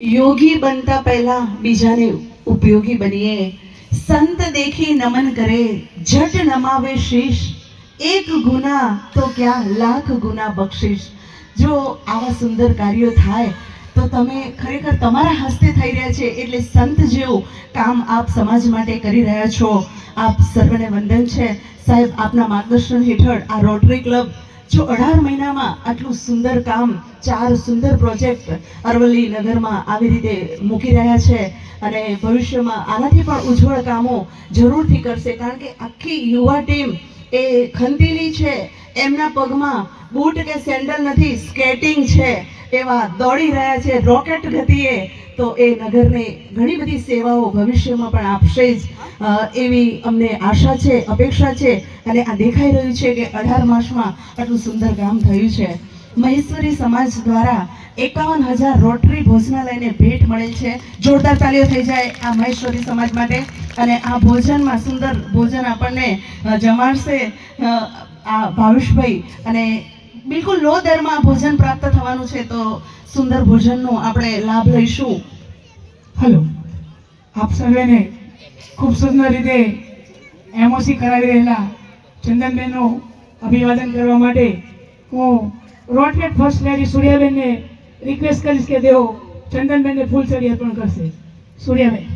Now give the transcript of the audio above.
યોગી બનતા પહેલા બીજાને ઉપયોગી બનીએ. સંત દેખી નમન કરે, જટ નમાવે શીશ એક ગુના તો ક્યાં લાખ ગુના બક્ષિસ. જો આવા સુંદર કાર્યો થાય, તો તમે ખરેખર તમારા હસ્તે થઈ રહ્યા છે એટલે સંત જેવું કામ આપ સમાજ માટે કરી રહ્યા છો. આપ સર્વને વંદન છે. સાહેબ, આપના માર્ગદર્શન હેઠળ આ રોટરી ક્લબ જો અઢાર મહિનામાં આટલું સુંદર કામ, ચાર સુંદર પ્રોજેક્ટ અરવલ્લી નગરમાં આવી રીતે મૂકી રહ્યા છે અને ભવિષ્યમાં આનાથી પણ ઉજ્જવળ કામો જરૂરથી કરશે. કારણ કે આખી યુવા ટીમ એ ખંતીલી છે. એમના પગમાં બૂટ કે સેન્ડલ નથી, સ્કેટિંગ છે. એવા દોડી રહ્યા છે. રોકેટ ગતિએ તો એ નગરને ઘણી બધી સેવાઓ ભવિષ્યમાં પણ આપશે જ. એવી અમને આશા છે, અપેક્ષા છે અને આ દેખાઈ રહ્યું છે કે અઢાર માસમાં આટલું સુંદર કામ થયું છે. મહેશ્વરી સમાજ દ્વારા એકાવન હજાર રોટરી ભોજનાલયને ભેટ મળેલ છે. જોરદાર તાલીઓ થઈ જાય આ મહેશ્વરી સમાજ માટે અને આ ભોજનમાં સુંદર ભોજન આપણને જમાડશે આ ભાવેશભાઈ. અને બિલકુલ લો દરમાં ભોજન પ્રાપ્ત થવાનું છે તો સુંદર ભોજનનો આપણે લાભ લઈશું. હલો. આપ સર્વેને ખૂબ સુંદર રીતે એમઓસી કરાવી રહેલા ચંદનબેનનું અભિવાદન કરવા માટે હું રોટલેટ ફર્સ્ટ લેડી સૂર્યાબેનને રિક્વેસ્ટ કરીશ કે તેઓ ચંદનબેનને ફૂલ ચડી અર્પણ કરશે. સૂર્યાબેન.